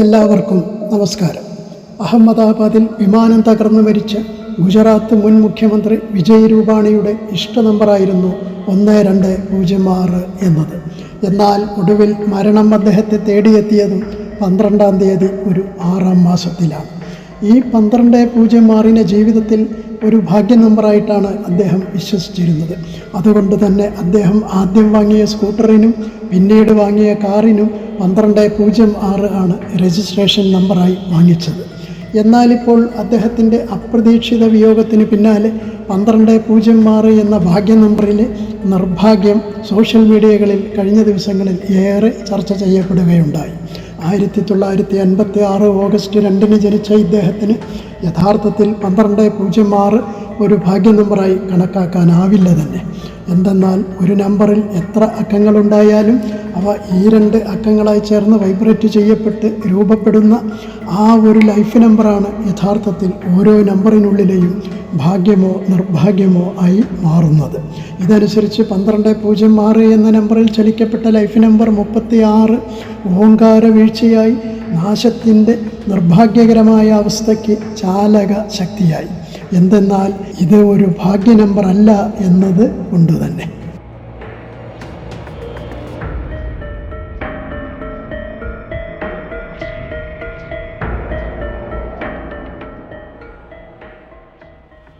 എല്ലാവർക്കും നമസ്കാരം. അഹമ്മദാബാദിൽ വിമാനം തകർന്നു മരിച്ച ഗുജറാത്ത് മുൻ മുഖ്യമന്ത്രി വിജയ് രൂപാണിയുടെ ഇഷ്ട നമ്പറായിരുന്നു ഒന്ന് രണ്ട് പൂജ്യം ആറ് എന്നത്. എന്നാൽ ഒടുവിൽ മരണം അദ്ദേഹത്തെ തേടിയെത്തിയതും പന്ത്രണ്ടാം തീയതി ഒരു ആറാം മാസത്തിലാണ്. ഈ പന്ത്രണ്ട് പൂജ്യം ആറിനെ ജീവിതത്തിൽ ഒരു ഭാഗ്യ നമ്പറായിട്ടാണ് അദ്ദേഹം വിശ്വസിച്ചിരുന്നത്. അതുകൊണ്ട് തന്നെ അദ്ദേഹം ആദ്യം വാങ്ങിയ സ്കൂട്ടറിനും പിന്നീട് വാങ്ങിയ കാറിനും പന്ത്രണ്ട് പൂജ്യം ആറ് ആണ് രജിസ്ട്രേഷൻ നമ്പറായി വാങ്ങിച്ചത്. എന്നാലിപ്പോൾ അദ്ദേഹത്തിന്റെ അപ്രതീക്ഷിത വിയോഗത്തിന് പിന്നാലെ പന്ത്രണ്ട് പൂജ്യം ആറ് എന്ന ഭാഗ്യ നമ്പറിലെ നിർഭാഗ്യം സോഷ്യൽ മീഡിയകളിൽ കഴിഞ്ഞ ദിവസങ്ങളിൽ ഏറെ ചർച്ച ചെയ്യപ്പെടുകയുണ്ടായി. ആയിരത്തി തൊള്ളായിരത്തി അൻപത്തി ആറ് ഓഗസ്റ്റ് രണ്ടിന് ജനിച്ച ഇദ്ദേഹത്തിന് യഥാർത്ഥത്തിൽ പന്ത്രണ്ട് പൂജ്യം ആറ് ഒരു ഭാഗ്യ നമ്പറായി കണക്കാക്കാനാവില്ല തന്നെ. എന്തെന്നാൽ ഒരു നമ്പറിൽ എത്ര അക്കങ്ങളുണ്ടായാലും അവ ഈ രണ്ട് അക്കങ്ങളായി ചേർന്ന് വൈബ്രേറ്റ് ചെയ്യപ്പെട്ട് രൂപപ്പെടുന്ന ആ ഒരു ലൈഫ് നമ്പറാണ് യഥാർത്ഥത്തിൽ ഓരോ നമ്പറിനുള്ളിലെയും ഭാഗ്യമോ നിർഭാഗ്യമോ ആയി മാറുന്നത്. ഇതനുസരിച്ച് പന്ത്രണ്ട് പൂജ്യം ആറ് എന്ന നമ്പറിൽ ചലിക്കപ്പെട്ട ലൈഫ് നമ്പർ മുപ്പത്തി ആറ് ഓങ്കാര വീഴ്ചയായി നാശത്തിന്റെ നിർഭാഗ്യകരമായ അവസ്ഥയ്ക്ക് ചാലക ശക്തിയായി. എന്തെന്നാൽ ഇത് ഒരു ഭാഗ്യ നമ്പർ അല്ല എന്നത് കൊണ്ട് തന്നെ.